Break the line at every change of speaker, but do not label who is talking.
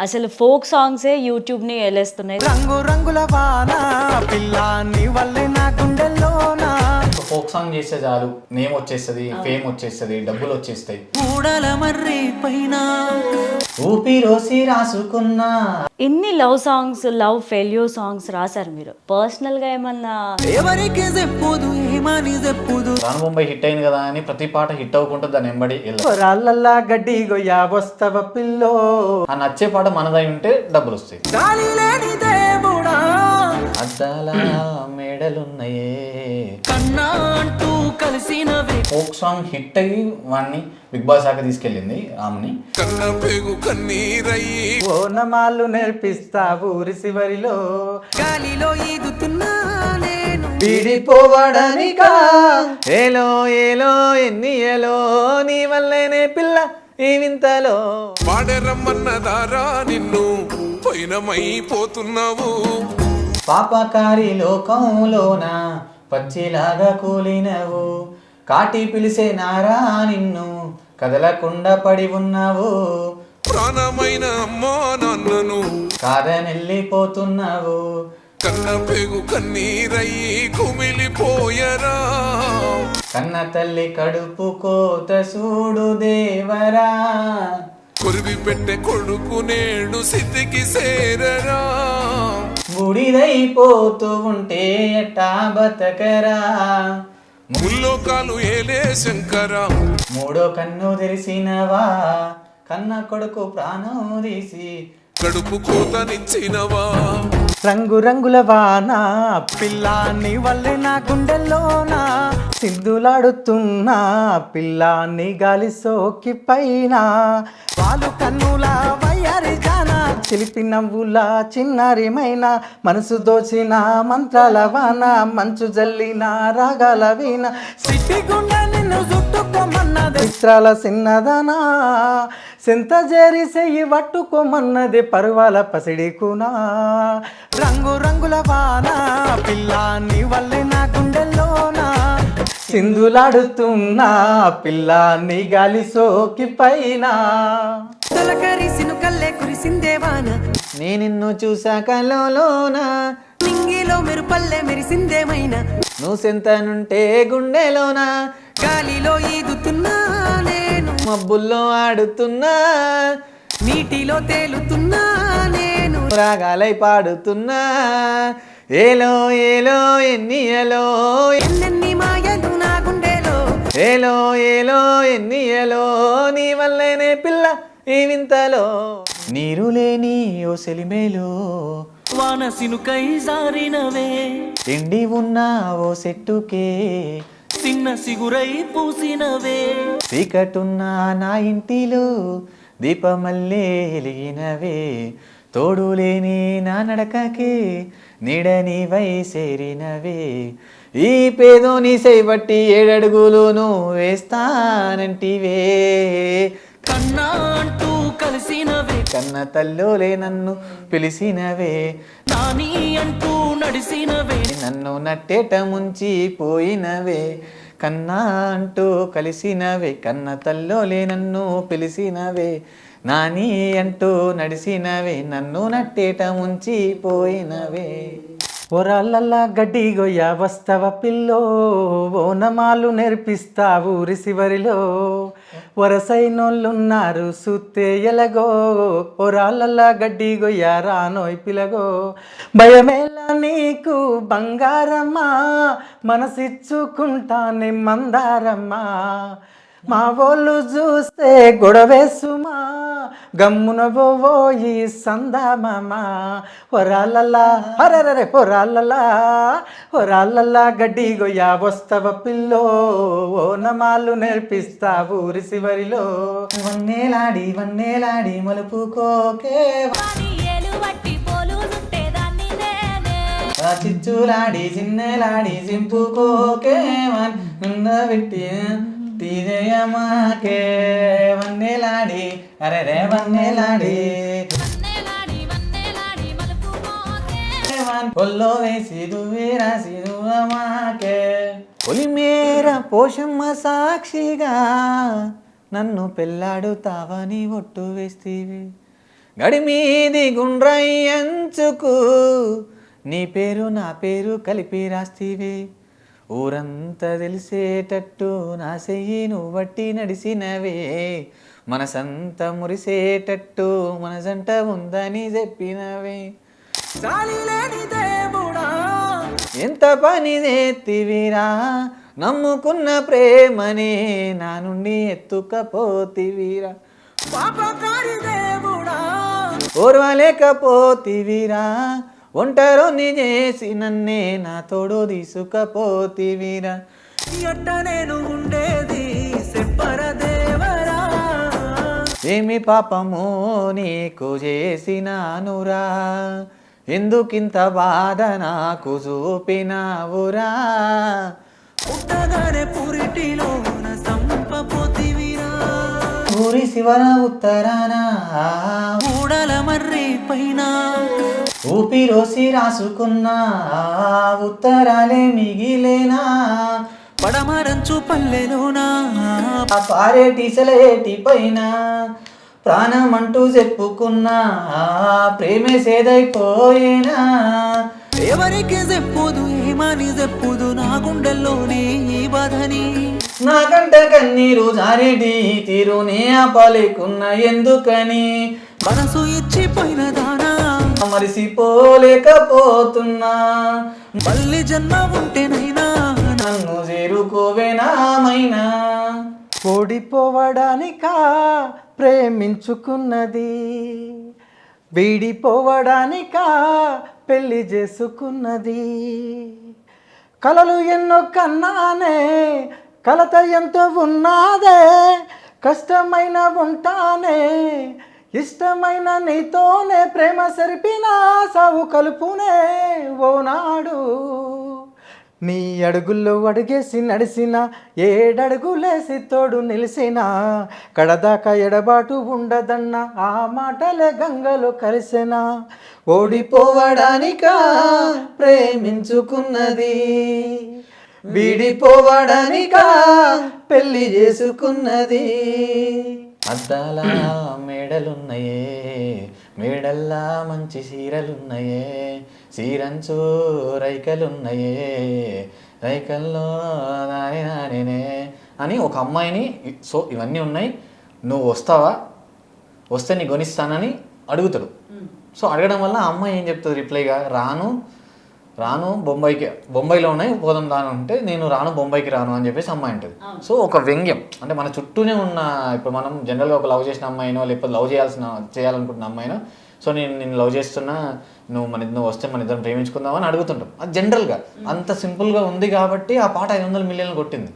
అసలు ఫోక్ సాంగ్సే యూట్యూబ్ని ఏలేస్తున్నాయి.
రంగు రంగుల వాన పిల్ల నీ వల్లే నా గుండెల్లోనా
ఫోక్ సాంగ్ చేస్తే చాలు నేమ్ వచ్చేస్తుంది ఫేమ్ వచ్చేస్తుంది డబ్బులు వచ్చేస్తాయి
కూడల మర్రి పైన.
ఊపిరోసి రాసుకున్నా.
ఇన్ని love songs love failure songs రాశారు మీరు? పర్సనల్గా ఏమన్నా?
ఎవరికి చెప్పుదు ఏమని చెప్పుదు.
రాను బొంబాయి హిట్ అయింది కదా అని ప్రతి పాట హిట్ అవ్వకుండా దాని వెంబడి వెళ్ళాలి
రాళ్ళల్లా గడ్డి గొయ్యా వస్తవ పిల్లో.
ఆ నచ్చే పాట మనదై ఉంటే డబ్బులు వస్తాయి
గాలి లేని దేవుడా
అద్దాల మేడలున్నాయే.
కన్నా అంటూ కలిసినవే
ఫోక్ సాంగ్ హిట్ అయ్యి వాడిని బిగ్ బాస్ దాకా తీసుకెళ్ళింది రామ్ని
కన్న పేగు కన్నీరయ్యి
ఓనమాలు నేర్పిస్తా ఊరి శివరిలో గాలిలో ఈదుతున్నా నేను. విడిపోవడానికా? ఏలో ఏలో ఎన్ని ఏలో? నీ వల్లేనే పిల్ల ఈ వింతలో.
పాడరమ్మన్నదారా నిన్ను పోయినమైపోతున్నావు.
పాపకారి లోకంలోన పచ్చిలాగా కూలినవు. కాటి పిలిసే నారా నిన్ను కదలకుండా పడి ఉన్నావు.
ప్రాణమైన అమ్మా నాన్నను
కాదనెళ్ళిపోతున్నావు
కన్న పేగు కన్నీరయ్యి కుమిలిపోయరా.
కన్న తల్లి కడుపు కోత సూడు దేవరా.
కొరివి పెట్టే కొడుకు నేడు స్థితికి చేరరా.
బుడిదైపోతూ ఉంటే ఎట్టా బతకరా?
ముల్లోకాలు ఏలే శంకరా.
మూడో కన్ను తెరిసినవా? కన్న కొడుకు ప్రాణం తీసి
కడుపు కోతనిచ్చినవా?
రంగు రంగుల వాన పిల్ల నీ వల్లే నా గుండెల్లోనా సింధులాడుతున్నా పిల్ల నీ గాలి సోకి పైన వాళ్ళు కన్నుల చిలిపి నవ్వుల చిన్నారిమైన మనసు దోచిన మంత్రాల వాన మంచు జల్లిన రాగాల వీణ. సిట్టి గుండె నిన్ను చుట్టుకోమన్నది. చిత్రాల చిన్నదనా సెంత చేరి చెయ్యి పట్టుకోమన్నది పరువాల పసిడి కూనా రంగు రంగుల వాన పిల్ల నీ సింధులాడుతున్నా పిల్ల నీ గాలి సోకి పైన.
తొలకరిసిను కల్లే కురిసిందేవాన
నే నిన్ను చూసాక లోన
నింగిలో మెరుపల్లె మెరిసిందేమైనా
నువ్వు సెంతనుంటే గుండెలోన?
గాలిలో ఈదుతున్నా నేను.
మబ్బుల్లో ఆడుతున్నా.
నీటిలో తేలుతున్నా నేను.
రాగాలై పాడుతున్నా. ఏలో ఏలో ఎన్ని ఏలో.
ఎన్నెన్ని మాయలు
ఏలో ఏలో ఎన్ని ఏలో నీ వల్లేనే పిల్ల ఈ వింతలో. నీరు లేని ఓ సెలిమేలు.
వాన సినుకై జారినవే.
ఎండి ఉన్న ఓ చెట్టుకే
చిన్న సిగురై పూసినవే.
చీకటున్న నా ఇంటిలో దీపమల్లే వెలిగినవే. తోడు లేని నా నడకకే నీడని సేరినవే ఈ పేదోని బట్టి ఏడడుగులు నువ్వు వేస్తానంటివే
కన్నా అంటూ కలిసినవే.
కన్న తల్లోలే నన్ను పిలిచినవే
నాని అంటూ నడిసినవే.
నన్ను నట్టేట ముంచి పోయినవే. కన్నా అంటూ కలిసినవే. కన్న తల్లోలే నన్ను పిలిచినవే నాని అంటూ నడిసినవే నన్ను నట్టేట ముంచి పోయినవే.
పొరాలల్ల గడ్డి గొయ్య వస్తవ పిల్లో ఓనమాలు నేర్పిస్తా ఊరి శివరిలో వరసైనోళ్ళున్నారు సుత్తే ఎలగో ఒరాళ్ళల్లా గడ్డి గొయ్య రానోయ్ పిలగో. భయమేలా నీకు బంగారమ్మా మనసిచ్చుకుంటానే మందారమ్మా. మా వాళ్ళు చూస్తే గొడవేసుమా గమ్మున పోయి సందామా ఒరాళ్ళల్లా హరరరే పొరాళ్ళల్లా ఒరాళ్ళల్లా గడ్డి గొయ్యా వస్తవ పిల్లో ఓనమాలు నేర్పిస్తా ఊరి శివరిలో
వన్నేలాడి వన్నేలాడి మలుపుకోకే చిచ్చులాడి చిన్నలాడి చింపుకోకే వన్న పెట్టి తీజయమాకే వన్నేలాడి అరే రే వన్నేలాడి ఒల్లో వేసి దువ్వి రాసి దువ్వమాకే. పోషమ్మ సాక్షిగా నన్ను పెళ్ళాడుతావని ఒట్టు వేస్తీవి. గడిమీది గుండ్రయ్యంచుకు నీ పేరు నా పేరు కలిపి రాస్తీవే. ఊరంతా తెలిసేటట్టు నా చెయ్యి నువ్వు బట్టి నడిసినవే. మనసంతా మురిసేటట్టు మన జంట ఉందని చెప్పినవే. ఎంత పని చేతివిరా? నమ్ముకున్న ప్రేమనే నా నుండి ఎత్తుకపోతివిరా.
పాపకారి దేవుడా
ఓర్వలేకపోతివిరా. ఒంటరిని చేసి నన్నే నా తోడు తీసుకపోతివిరా.
ఎట్ట నేను ఉండేది చెప్పర దేవరా
ఏమి పాపము నీకు చేసినానురా? ఎందుకింత బాధ నాకు చూపినావురా?
పుట్టగానే పురిటిలో
ఊరి శివన ఉత్తరాన.
మర్రి పైన.
ఊపిరోసి రాసుకున్నా ఉత్తరాలే మిగిలేనా.
పడమరంచు పల్లెలోనా.
ఆ పారేటి సెలయేటి పైన. ప్రాణమంటూ చెప్పుకున్నా. ప్రేమే సేదైపోయేనా.
ఎవరికి చెప్పుదు ఏమని చెప్పుదు నా గుండెల్లోనే ఈ బాధని.
నాకంట కన్నీరు జారేటి తీరునే ఆపలేకున్న ఎందుకని?
మనసు ఇచ్చిపోయిన దానా
మరిసిపోలేకపోతున్నా.
మళ్ళీ జన్మ ఉంటేనైనా
నన్ను చేరుకోవేనామైనా
ఓడిపోవడానికా ప్రేమించుకున్నది? వీడిపోవడానికా పెళ్ళి చేసుకున్నది? కలలు ఎన్నో కన్నానే కలత ఎంత ఉన్నాదే కష్టమైన ఉంటానే ఇష్టమైన నీతోనే ప్రేమ సరిపిన సావు కలుపునే ఓనాడు. నీ అడుగుల్లో అడుగేసి నడిసిన ఏడడుగులేసి తోడు నిలిసిన కడదాకా ఎడబాటు ఉండదన్న ఆ మాటలే గంగలో కలిసిన ఓడిపోవడానిక ప్రేమించుకున్నది. వీడిపోవడానికా? పెళ్ళి చేసుకున్నది.
అద్దాల మేడలున్నాయే మేడల్లా మంచి సీరలున్నాయే సీరంచు రైకలున్నాయే రైకల్లో నానే నానేనే అని ఒక అమ్మాయిని సో ఇవన్నీ ఉన్నాయి. నువ్వు వస్తావా? వస్తే నీ కొనిస్తానని అడుగుతాడు. సో అడగడం వల్ల ఆ అమ్మాయి ఏం చెప్తుంది? రిప్లైగా రాను రాను బొంబాయికి బొంబాయిలో ఉన్నాయి పోదాం రాను అంటే నేను రాను బొంబాయికి రాను అని చెప్పేసి అమ్మాయి అంటది. సో ఒక వ్యంగ్యం. అంటే మన చుట్టూనే ఉన్న ఇప్పుడు మనం జనరల్గా ఒక లవ్ చేసిన అమ్మాయినో లేకపోతే లవ్ చేయాల్సిన చేయాలనుకుంటున్న అమ్మాయినో సో నేను నేను లవ్ చేస్తున్నా నువ్వు మన నువ్వు వస్తే మన ఇద్దరం ప్రేమించుకుందామని అడుగుతుంటాం. అది జనరల్గా అంత సింపుల్గా ఉంది కాబట్టి ఆ పాట ఐదు వందల మిలియన్లు కొట్టింది.